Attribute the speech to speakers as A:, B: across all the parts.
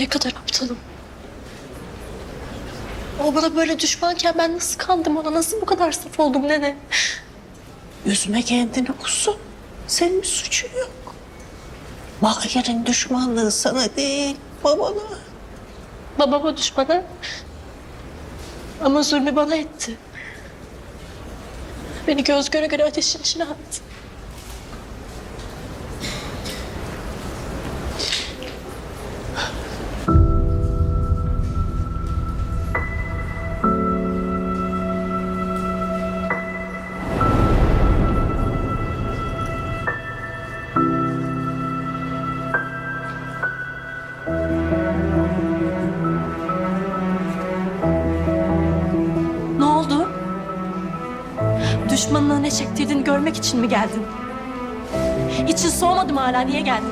A: Ne kadar aptalım. O bana böyle düşmanken ben nasıl kandım ona? Nasıl bu kadar saf oldum nene?
B: Üzme kendini kuzum. Senin bir suçun yok. Mahir'in düşmanlığı sana değil, babana.
A: Babama düşmanı. Ama zulmü bana etti. Beni göz göre göre ateşin içine attı. Düşmanına ne çektirdiğini görmek için mi geldin? İçin soğumadı mı hala? Niye geldin?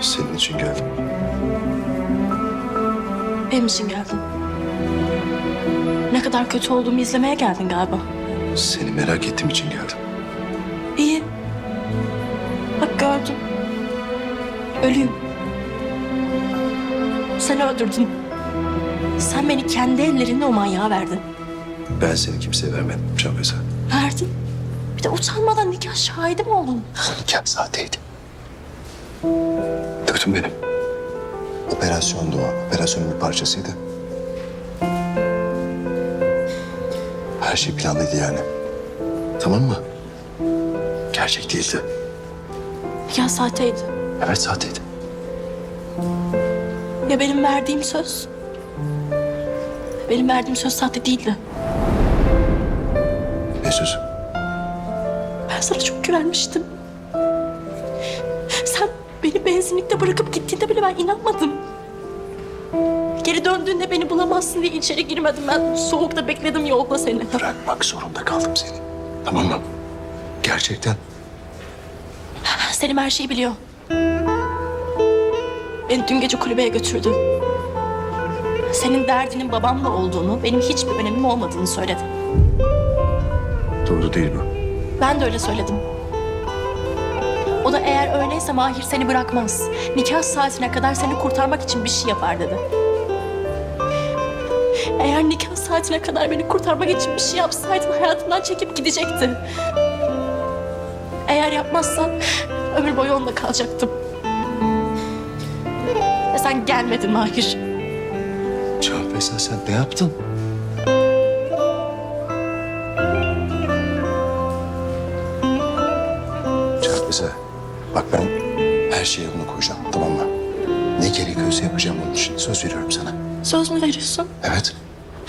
C: Senin için geldim.
A: Benim için geldin. Ne kadar kötü olduğumu izlemeye geldin galiba.
C: Seni merak ettiğim için geldim.
A: Gördüm. Ölüyüm. Sen öldürdün. Sen beni kendi ellerinle o manyağa verdin.
C: Ben seni kimseye vermedim Canfeza.
A: Verdin. Bir de utanmadan nikah şahidi mi oldun?
C: Nikah sahteydi. Duydun benim. Operasyondu o. Operasyonun bir parçasıydı. Her şey planlıydı yani. Tamam mı? Gerçek değildi.
A: Nikah sahteydi.
C: Evet sahteydi.
A: Ya benim verdiğim söz? Benim verdiğim söz sahte değildi.
C: Ne sözü?
A: Ben sana çok güvenmiştim. Sen beni benzinlikte bırakıp gittiğinde bile ben inanmadım. Geri döndüğünde beni bulamazsın diye içeri girmedim. Ben soğukta bekledim yolda seni.
C: Bırakmak zorunda kaldım seni. Tamam mı? Gerçekten.
A: Selim her şeyi biliyor. Beni dün gece kulübeye götürdü. Senin derdinin babamla olduğunu, benim hiçbir önemim olmadığını söyledi.
C: Doğru değil bu.
A: Ben de öyle söyledim. O da eğer öyleyse Mahir seni bırakmaz. Nikah saatine kadar seni kurtarmak için bir şey yapar dedi. Eğer nikah saatine kadar beni kurtarmak için bir şey yapsaydın hayatımdan çekip gidecekti. Eğer yapmazsan ömür boyu onunla kalacaktım. Ve sen gelmedin Mahir.
C: Canfeza sen ne yaptın? Canfeza bak ben her şeyi yoluna koyacağım tamam mı? Ne gerekiyorsa yapacağım onun için. Söz veriyorum sana.
A: Söz mü veriyorsun?
C: Evet.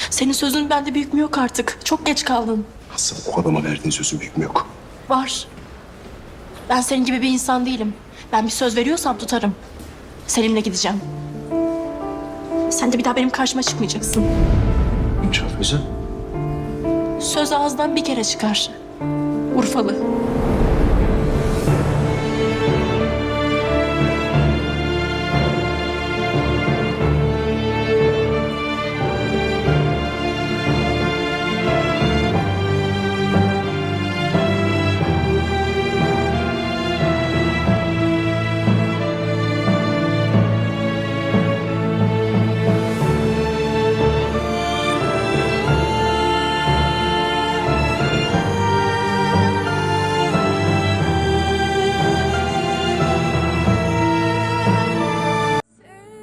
A: Senin sözün bende büyük mü yok artık. Çok geç kaldın.
C: Asıl o adama verdiğin sözün büyük mü yok?
A: Var. Ben senin gibi bir insan değilim. Ben bir söz veriyorsam tutarım. Selim'le gideceğim. Sen de bir daha benim karşıma çıkmayacaksın.
C: Canfeza.
A: Söz ağızdan bir kere çıkar. Urfalı.